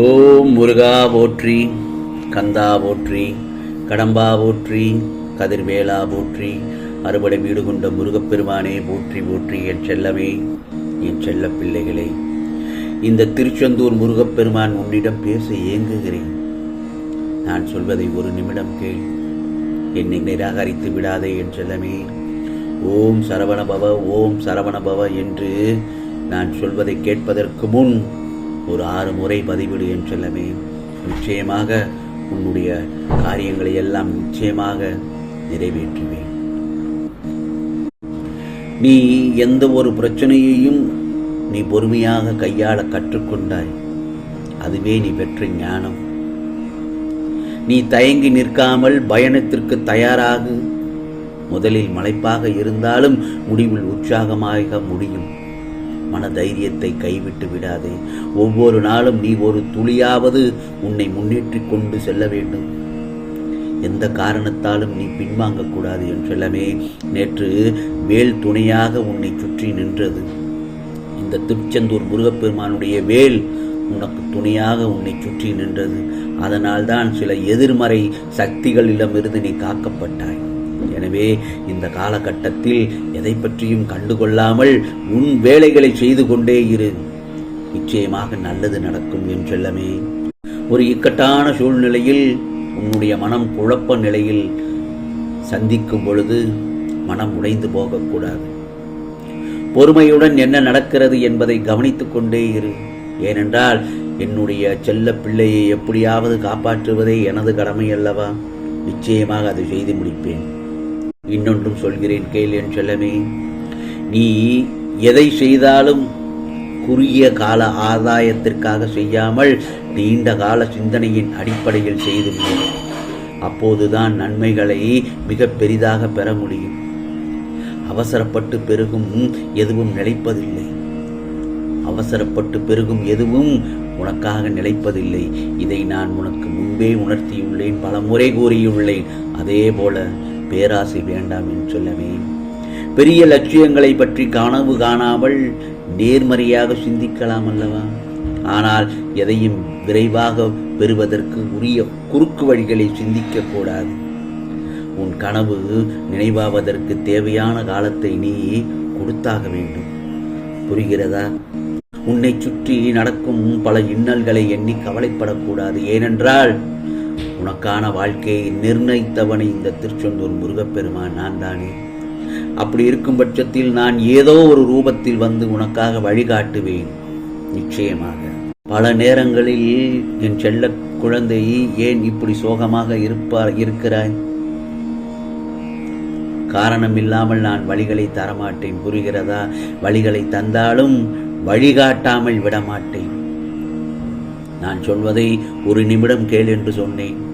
ஓம் முருகா போற்றி கந்தா போற்றி கடம்பா போற்றி கதிர்வேலா போற்றி அறுபடை வீடு கொண்ட முருகப்பெருமானே போற்றி போற்றி என் செல்லமே என் செல்ல பிள்ளைகளே. இந்த திருச்செந்தூர் முருகப்பெருமான் உன்னிடம் பேச ஏங்குகிறேன். நான் சொல்வதை ஒரு நிமிடம் கேள். என்னை நிராகரித்து விடாதே என் செல்லமே. ஓம் சரவணபவ ஓம் சரவணபவ என்று நான் சொல்வதை கேட்பதற்கு முன் ஒரு ஆறு முறை பதிவிடு என் செல்லமே நிச்சயமாக உன்னுடைய காரியங்களை எல்லாம் நிச்சயமாக நிறைவேற்றுவேன். நீ எந்த ஒரு பிரச்சனையையும் நீ பொறுமையாக கையாள கற்றுக்கொண்டாய். அதுவே நீ பெற்ற ஞானம். நீ தயங்கி நிற்காமல் பயணத்திற்கு தயாராகு. முதலில் மலைப்பாக இருந்தாலும் முடிவில் உற்சாகமாக முடியும். மன தைரியத்தை கைவிட்டு விடாதே. ஒவ்வொரு நாளும் நீ ஒரு துளியாவது உன்னை முன்னேற்றிக் கொண்டு செல்ல வேண்டும். எந்த காரணத்தாலும் நீ பின்வாங்கக்கூடாது என் செல்லமே. நேற்று வேல் துணையாக உன்னை சுற்றி நின்றது. இந்த திருச்செந்தூர் முருகப்பெருமானுடைய வேல் உனக்கு துணையாக உன்னை சுற்றி நின்றது. அதனால்தான் சில எதிர்மறை சக்திகளிடமிருந்து நீ காக்கப்பட்டாய். எனவே இந்த காலகட்டத்தில் எதை பற்றியும் கண்டுகொள்ளாமல் உன் வேலைகளை செய்து கொண்டே இரு. நிச்சயமாக நல்லது நடக்கும் என் செல்லமே. ஒரு இக்கட்டான சூழ்நிலையில் உன்னுடைய மனம் குழப்ப நிலையில் சந்திக்கும் பொழுது மனம் உடைந்து போகக்கூடாது. பொறுமையுடன் என்ன நடக்கிறது என்பதை கவனித்துக் கொண்டே இரு. ஏனென்றால் என்னுடைய செல்ல பிள்ளையை எப்படியாவது காப்பாற்றுவதே எனது கடமை அல்லவா? நிச்சயமாக அதை செய்து முடிப்பேன். இன்னொன்றும் சொல்கிறேன் கேள் என் செல்லமே. நீ எதை செய்தாலும் குறுகிய கால ஆதாயத்திற்காக செய்யாமல் நீண்ட கால சிந்தனையின் அடிப்படையில் செய்து விடு. அப்போதுதான் நன்மைகளை மிக பெரிதாக பெற முடியும். அவசரப்பட்டு பெருகும் எதுவும் நிலைப்பதில்லை. அவசரப்பட்டு பெருகும் எதுவும் உனக்காக நிலைப்பதில்லை. இதை நான் உனக்கு முன்பே உணர்த்தியுள்ளேன் பல முறை கூறியுள்ளேன். அதே போல பேராசை வேண்டாம் என்று சொல்லவே. பெரிய லட்சியங்களை பற்றி கனவு காணாமல் நேர்மறையாக சிந்திக்கலாம் அல்லவா? ஆனால் எதையும் விரைவாக பெறுவதற்கு உரிய குறுக்கு வழிகளை சிந்திக்க கூடாது. உன் கனவு நினைவாவதற்கு தேவையான காலத்தை நீ கொடுத்தாக வேண்டும். புரிகிறதா? உன்னை சுற்றி நடக்கும் பல இன்னல்களை எண்ணி கவலைப்படக்கூடாது. ஏனென்றால் உனக்கான வாழ்க்கையை நிர்ணயித்தவனை இந்த திருச்செந்தூர் முருகப்பெருமான் நான் தானே. அப்படி இருக்கும் பட்சத்தில் நான் ஏதோ ஒரு ரூபத்தில் வந்து உனக்காக வழிகாட்டுவேன். நிச்சயமாக. பல நேரங்களில் என் செல்ல குழந்தை ஏன் இப்படி சோகமாக இருப்பார் இருக்கிறாய்? காரணம் இல்லாமல் நான் வழிகளை தரமாட்டேன். புரிகிறதா? வழிகளை தந்தாலும் வழிகாட்டாமல் விடமாட்டேன். நான் சொல்வதை ஒரு நிமிடம் கேள் என்று சொன்னேன்.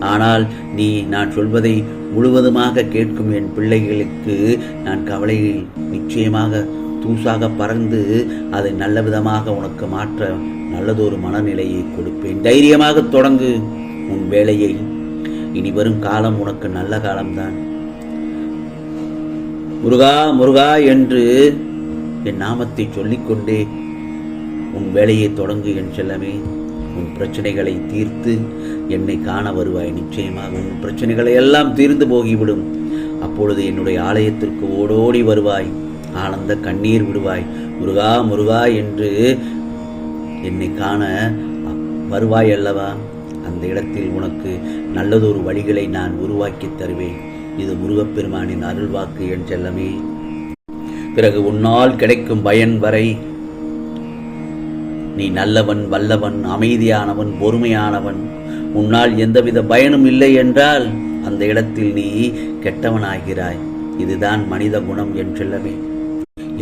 ஆனால் நீ நான் சொல்வதை முழுவதுமாக கேட்கும் என் பிள்ளைகளுக்கு நான் கவலையை நிச்சயமாக தூசாக பறந்து அதை நல்ல விதமாக உனக்கு மாற்ற நல்லதொரு மனநிலையை கொடுப்பேன். தைரியமாக தொடங்கு உன் வேலையை. இனி வரும் காலம் உனக்கு நல்ல காலம்தான். முருகா முருகா என்று என் நாமத்தை சொல்லிக்கொண்டே உன் வேலையை தொடங்கு என் செல்லமே. உன் பிரச்சனைகளை தீர்த்து என்னை காண வருவாய். நிச்சயமாக உன் பிரச்சனைகளை எல்லாம் தீர்ந்து போகிவிடும். அப்பொழுது என்னுடைய ஆலயத்திற்கு ஓடோடி வருவாய். ஆனந்த கண்ணீர் விடுவாய். முருகா முருகா என்று என்னை காண வருவாய் அல்லவா? அந்த இடத்தில் உனக்கு நல்லதொரு வழிகளை நான் உருவாக்கி தருவேன். இது முருகப்பெருமானின் அருள்வாக்கு என் செல்லமே. பிறகு உன்னால் கிடைக்கும் பயன் வரை நீ நல்லவன் வல்லவன் அமைதியானவன் பொறுமையானவன். உன்னால் எந்தவித பயனும் இல்லை என்றால் அந்த இடத்தில் நீ கெட்டவனாகிறாய். இதுதான் மனித குணம் என்றெல்லவே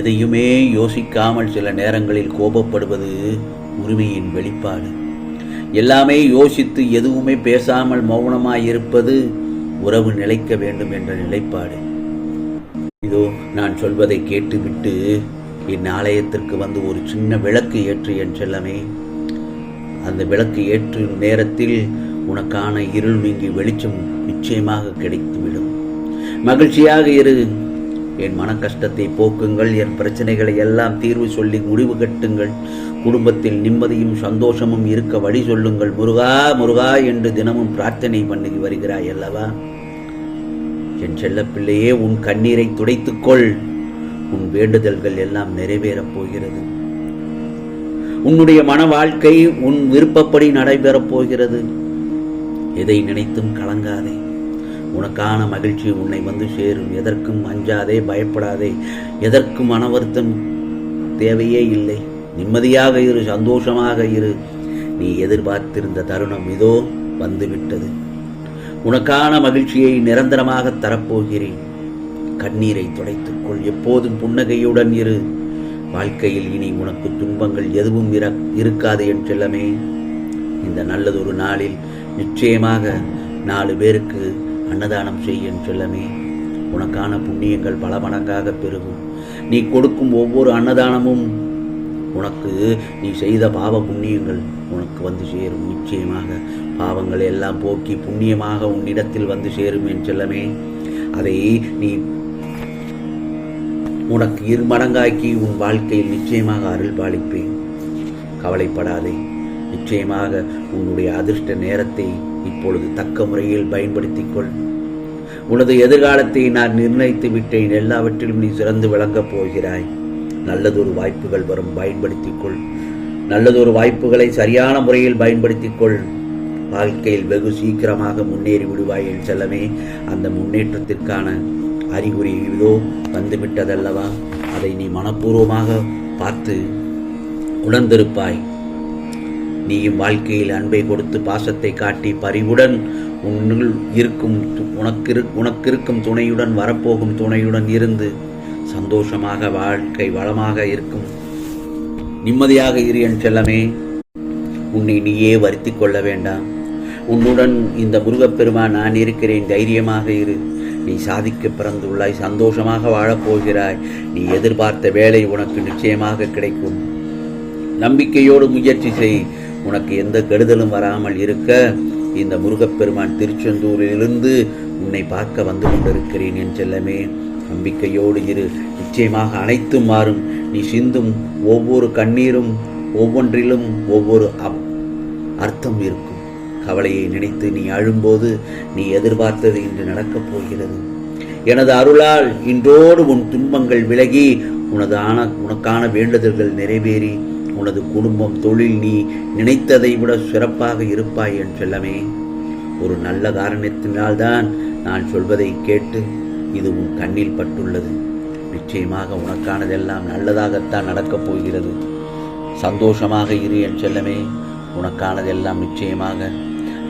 எதையுமே யோசிக்காமல் சில நேரங்களில் கோபப்படுவது உரிமையின் வெளிப்பாடு. எல்லாமே யோசித்து எதுவுமே பேசாமல் மௌனமாயிருப்பது உறவு நிலைக்க வேண்டும் என்ற நிலைப்பாடு. இதோ நான் சொல்வதை கேட்டுவிட்டு என் ஆலயத்திற்கு வந்து ஒரு சின்ன விளக்கு ஏற்று என் செல்லமே. அந்த விளக்கு ஏற்றும் நேரத்தில் உனக்கான இருள் நீங்கி வெளிச்சம் நிச்சயமாக கிடைத்துவிடும். மகிழ்ச்சியாக இரு. என் மன கஷ்டத்தை போக்குங்கள் என் பிரச்சனைகளை எல்லாம் தீர்வு சொல்லி முடிவு கட்டுங்கள். குடும்பத்தில் நிம்மதியும் சந்தோஷமும் இருக்க வழி சொல்லுங்கள். முருகா முருகா என்று தினமும் பிரார்த்தனை பண்ணி வருகிறாய் அல்லவா? என் செல்லப்பிள்ளையே உன் கண்ணீரை துடைத்துக்கொள். உன் வேண்டுதல்கள் எல்லாம் நிறைவேறப் போகிறது. உன்னுடைய மன வாழ்க்கை உன் விருப்பப்படி நடைபெறப் போகிறது. எதை நினைத்தும் கலங்காதே. உனக்கான மகிழ்ச்சி உன்னை வந்து சேரும். எதற்கும் அஞ்சாதே பயப்படாதே. எதற்கும் மன வருத்தம் தேவையே இல்லை. நிம்மதியாக இரு சந்தோஷமாக இரு. நீ எதிர்பார்த்திருந்த தருணம் இதோ வந்துவிட்டது. உனக்கான மகிழ்ச்சியை நிரந்தரமாக தரப்போகிறேன். கண்ணீரை துடைத்துக்கொள் எப்போதும் புன்னகையுடன் இரு. வாழ்க்கையில் இனி உனக்கு துன்பங்கள் எதுவும் இர- இருக்காது என் செல்லமே இந்த நல்லதொரு நாளில் நிச்சயமாக நாலு பேருக்கு அன்னதானம் செய் என் செல்லமே உனக்கான புண்ணியங்கள் பல மடங்காக பெருகும். நீ கொடுக்கும் ஒவ்வொரு அன்னதானமும் உனக்கு நீ செய்த பாவ புண்ணியங்கள் உனக்கு வந்து சேரும். நிச்சயமாக பாவங்களை எல்லாம் போக்கி புண்ணியமாக உன்னிடத்தில் வந்து சேரும் என் செல்லமே அதை நீ உனக்கு இரு மடங்காக்கி உன் வாழ்க்கையில் நிச்சயமாக அருள் பாலிப்பேன். கவலைப்படாதே. நிச்சயமாக உன்னுடைய அதிர்ஷ்ட நேரத்தை இப்பொழுது தக்க முறையில் பயன்படுத்திக் கொள் உனது எதிர்காலத்தை நான் நிர்ணயித்து விட்டேன். எல்லாவற்றிலும் நீ சிறந்து விளங்கப் போகிறாய். நல்லதொரு வாய்ப்புகள் வரும். பயன்படுத்திக் கொள் நல்லதொரு வாய்ப்புகளை சரியான முறையில் பயன்படுத்திக் கொள் வாழ்க்கையில் வெகு சீக்கிரமாக முன்னேறி விடுவாயில் செல்லவே செல்லமே. அந்த முன்னேற்றத்திற்கான அறிகுறிகளோ வந்துவிட்டதல்லவா அதை நீ மனப்பூர்வமாக பார்த்து உணர்ந்திருப்பாய். நீயும் வாழ்க்கையில் அன்பை கொடுத்து பாசத்தை காட்டி பரிவுடன் உன்னுள் இருக்கும் உனக்கு உனக்கிருக்கும் துணையுடன் வரப்போகும் துணையுடன் இருந்து சந்தோஷமாக வாழ்க்கை வளமாக இருக்கும். நிம்மதியாக இரு என் செல்லமே. உன்னை நீயே வருத்திக் கொள்ள வேண்டாம். உன்னுடன் இந்த முருகப்பெருமா நான் இருக்கிறேன். தைரியமாக இரு. நீ சாதிக்க பிறந்துள்ளாய் சந்தோஷமாக வாழப்போகிறாய் நீ எதிர்பார்த்த வேலை உனக்கு நிச்சயமாக கிடைக்கும். நம்பிக்கையோடு முயற்சி செய். உனக்கு எந்த கெடுதலும் வராமல் இருக்க. இந்த முருகப்பெருமான் திருச்செந்தூரிலிருந்து உன்னை பார்க்க வந்து கொண்டிருக்கிறேன் என் செல்லமே. நம்பிக்கையோடு இரு. நிச்சயமாக அனைத்தும் மாறும். நீ சிந்தும் ஒவ்வொரு கண்ணீரும் ஒவ்வொன்றிலும் ஒவ்வொரு அப்- அர்த்தம் இருக்கும். கவலையை நினைத்து நீ அழும்போது நீ எதிர்பார்த்தது இன்று நடக்கப் போகிறது. எனது அருளால் இன்றோடு உன் துன்பங்கள் விலகி உனது ஆன உனக்கான வேண்டுதல்கள் நிறைவேறி உனது குடும்பம் தொழில் நீ நினைத்ததை விட சிறப்பாக இருப்பாய் என் செல்லமே. ஒரு நல்ல காரணத்தினால்தான் நான் சொல்வதை கேட்டு இது உன் கண்ணில் பட்டுள்ளது. நிச்சயமாக உனக்கானதெல்லாம் நல்லதாகத்தான் நடக்கப் போகிறது. சந்தோஷமாக இரு என் செல்லமே. உனக்கானதெல்லாம் நிச்சயமாக